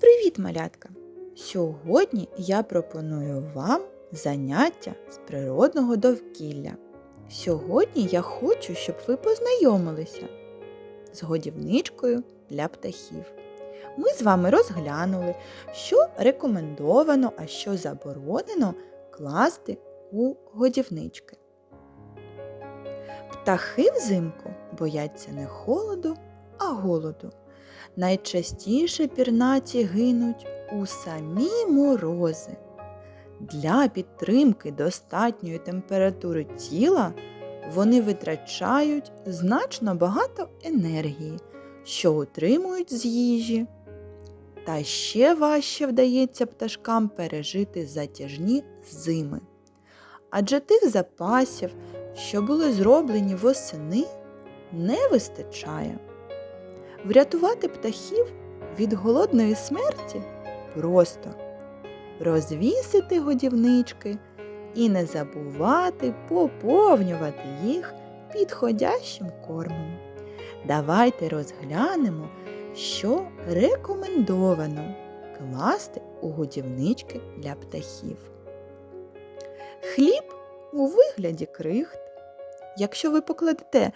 Привіт, малятка! Сьогодні я пропоную вам заняття з природного довкілля. Сьогодні я хочу, щоб ви познайомилися з годівничкою для птахів. Ми з вами розглянули, що рекомендовано, а що заборонено класти у годівнички. Птахи взимку бояться не холоду, а голоду. Найчастіше пірнаті гинуть у самі морози. Для підтримки достатньої температури тіла вони витрачають значно багато енергії, що отримують з їжі. Та ще важче вдається пташкам пережити затяжні зими. Адже тих запасів, що були зроблені восени, не вистачає. Врятувати птахів від голодної смерті просто розвісити годівнички і не забувати поповнювати їх підходящим кормом. Давайте розглянемо, що рекомендовано класти у годівнички для птахів. Хліб у вигляді крихт. Якщо ви покладете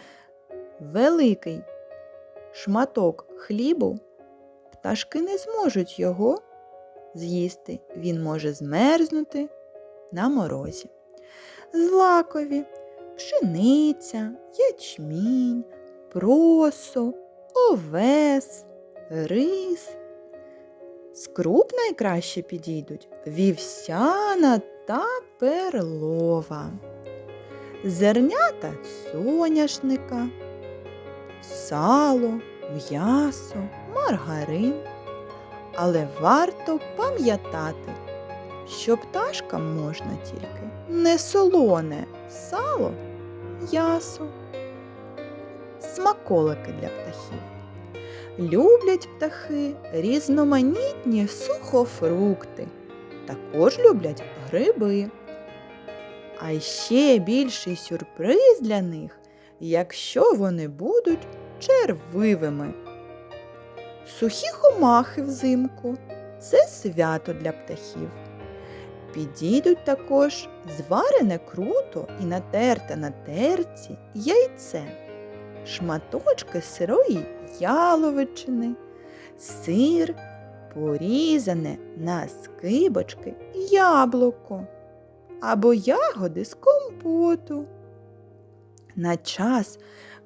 великий шматок хлібу, пташки не зможуть його з'їсти. Він може змерзнути на морозі. Злакові, пшениця, ячмінь, просо, овес, рис. З круп найкраще підійдуть вівсяна та перлова, зернята соняшника сало, м'ясо, маргарин. Але варто пам'ятати, що пташкам можна тільки не солоне сало, м'ясо, смаколики для птахів. Люблять птахи різноманітні сухофрукти, також люблять гриби. А ще більший сюрприз для них якщо вони будуть червивими. Сухі хомахи взимку це свято для птахів. Підійдуть також зварене круто і натерте на терці яйце, шматочки сирої яловичини, сир, порізане на скибочки яблуко або ягоди з компоту. На час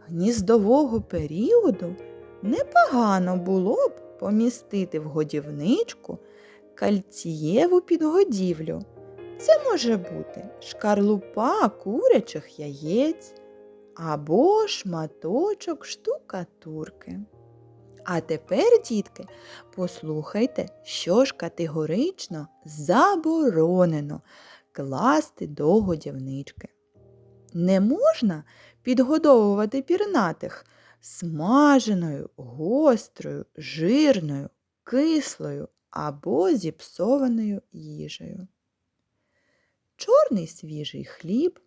гніздового періоду непогано було б помістити в годівничку кальцієву підгодівлю. Це може бути шкарлупа курячих яєць або шматочок штукатурки. А тепер, дітки, послухайте, що ж категорично заборонено класти до годівнички. Не можна підгодовувати пірнатих смаженою, гострою, жирною, кислою або зіпсованою їжею. Чорний свіжий хліб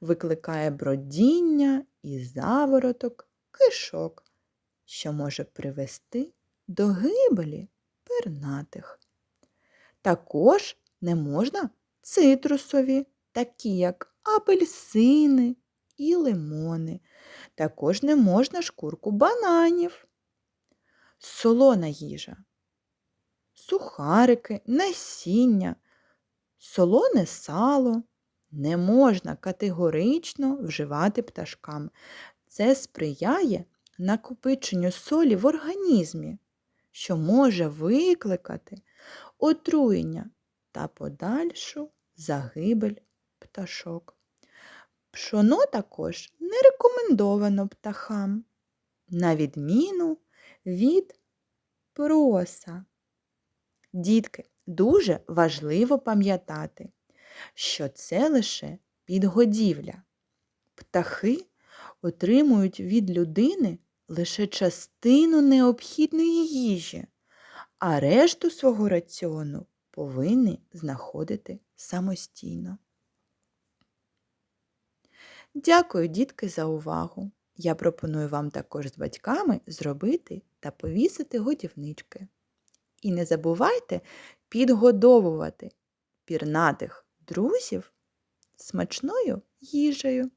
викликає бродіння і завороток кишок, що може привести до гибелі пернатих. Також не можна цитрусові, такі як апельсини і лимони. Також не можна шкурку бананів, солона їжа, сухарики, насіння, солоне сало не можна категорично вживати пташкам. Це сприяє накопиченню солі в організмі, що може викликати отруєння та подальшу загибель пташок. Пшоно також не рекомендовано птахам, на відміну від проса. Дітки, дуже важливо пам'ятати, що це лише підгодівля. Птахи отримують від людини лише частину необхідної їжі, а решту свого раціону повинні знаходити самостійно. Дякую, дітки, за увагу! Я пропоную вам також з батьками зробити та повісити годівнички. І не забувайте підгодовувати пірнатих друзів смачною їжею.